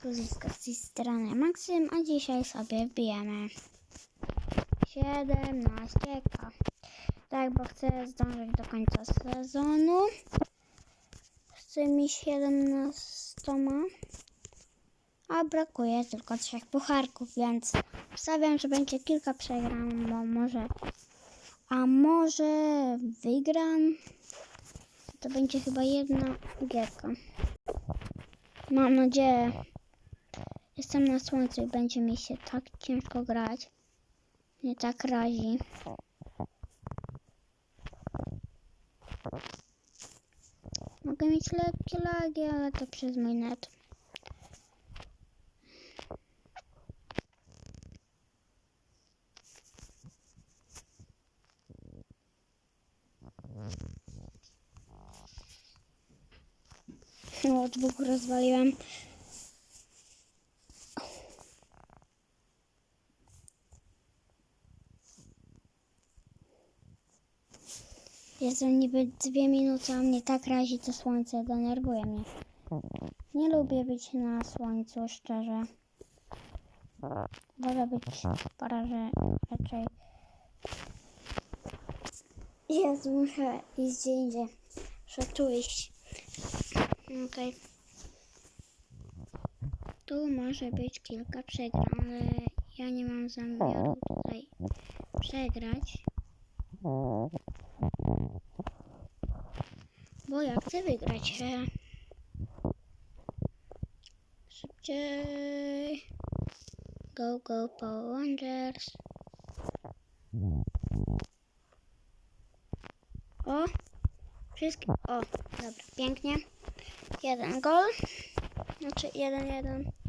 Z tej strony Maksym, a dzisiaj sobie wbijemy 17k. Tak, bo chcę zdążyć do końca sezonu z tymi 17, a brakuje tylko trzech pucharków, więc wstawiam, że będzie kilka przegram, bo może, a może wygram, to będzie chyba jedna gierka. Mam nadzieję. Jestem na słońcu i będzie mi się tak ciężko grać. Nie tak razi. Mogę mieć lekkie lagi, ale to przez mój net. O, dwóch rozwaliłem. Jest niby dwie minuty, a mnie tak razi to słońce, denerwuje mnie. Nie lubię być na słońcu, szczerze. Wolę być paraże raczej. Jezu, muszę iść gdzie indziej. Muszę tu iść. Okej. Tu może być kilka przegrań, ale ja nie mam zamiaru tutaj przegrać. Bo ja chcę wygrać. Szybciej. Go, go, Power Rangers. O! Wszystkie. O, dobra, pięknie. Jeden gol. Znaczy jeden, jeden.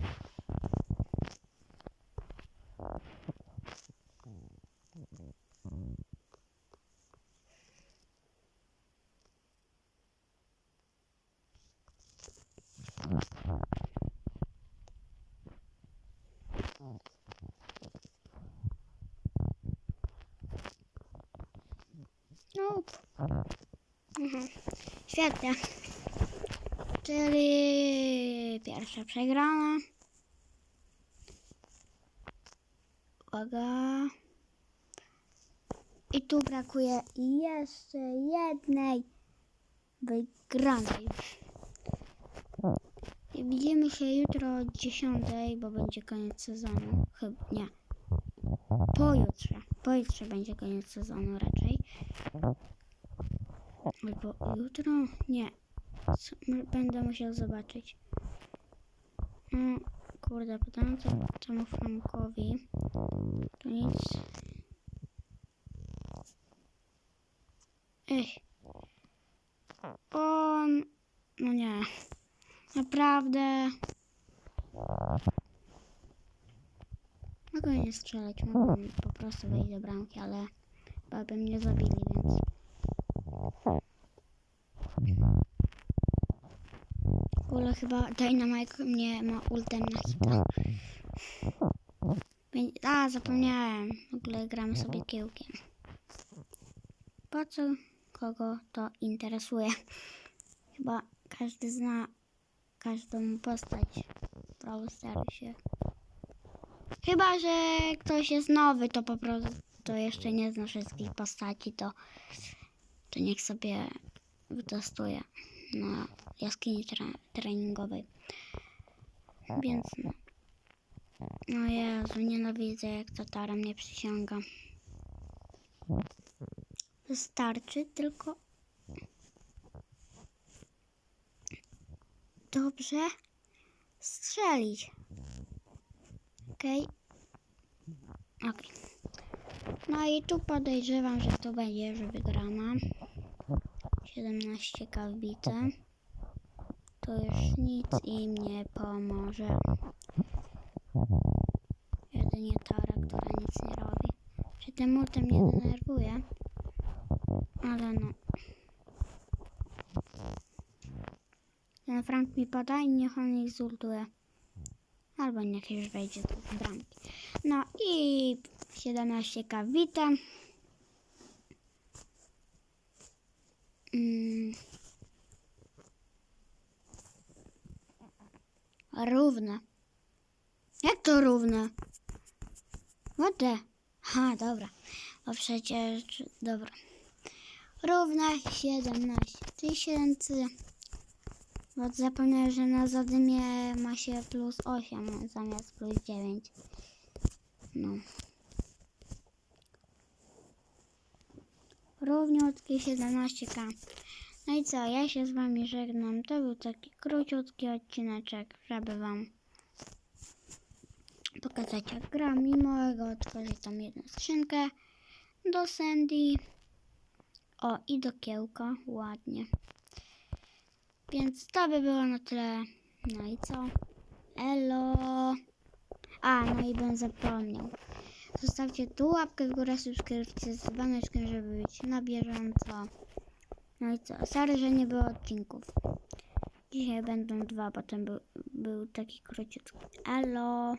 Nope. Mhm. Świetnie. Czyli pierwsza przegrana. Uwaga. I tu brakuje jeszcze jednej wygranej. I widzimy się jutro o 10, bo będzie koniec sezonu. Chyba nie. Pojutrze. Pojutrze będzie koniec sezonu raczej. Albo jutro? Nie. Będę musiał zobaczyć. No, kurde, pytałem co temu Frankowi. To nic. Ech. On... No nie. Naprawdę. Mogę nie strzelać, mogę po prostu wejść do bramki, ale chyba by mnie zabili, więc... W ogóle chyba Dynamite mnie ma ultem na hita. A, zapomniałem. W ogóle gramy sobie kiełkiem. Po co kogo to interesuje? Chyba każdy zna każdą postać w Brawl Starsie. Chyba, że ktoś jest nowy, to po prostu jeszcze nie zna wszystkich postaci, to, to niech sobie wytestuje na jaskini tre- treningowej. Więc no. No Jezu, nienawidzę jak Tatara mnie przyciąga. Wystarczy tylko dobrze strzelić. Okej. Okej. No i tu podejrzewam, że to będzie, że wygrana. 17 wbite. To już nic im nie pomoże. Jedynie Tara, która nic nie robi. Czy ten multem mnie denerwuje? Ale no. Ten Frank mi poda i niech on ich zultuje. Albo niech już wejdzie do bramki. No i 17k witam. Mm. Równe. Jak to równe? What? Ha, dobra. Bo przecież, dobra. Równe 17 tysięcy. Bo zapomniałem, że na zadymie ma się plus 8 zamiast plus 9. No. Równiutkie 17k. No i co, ja się z wami żegnam. To był taki króciutki odcineczek, żeby wam pokazać jak gram. Mimo tego otworzyć tam jedną skrzynkę do Sandy. O, i do kiełka. Ładnie. Więc to by było na tyle. No i co? Elo. A, no i bym zapomniał. Zostawcie tu łapkę w górę, subskrypcję z dzwoneczkiem, żeby być na bieżąco. No i co? Sorry, że nie było odcinków. Dzisiaj będą dwa, potem był, był taki króciutki. Elo.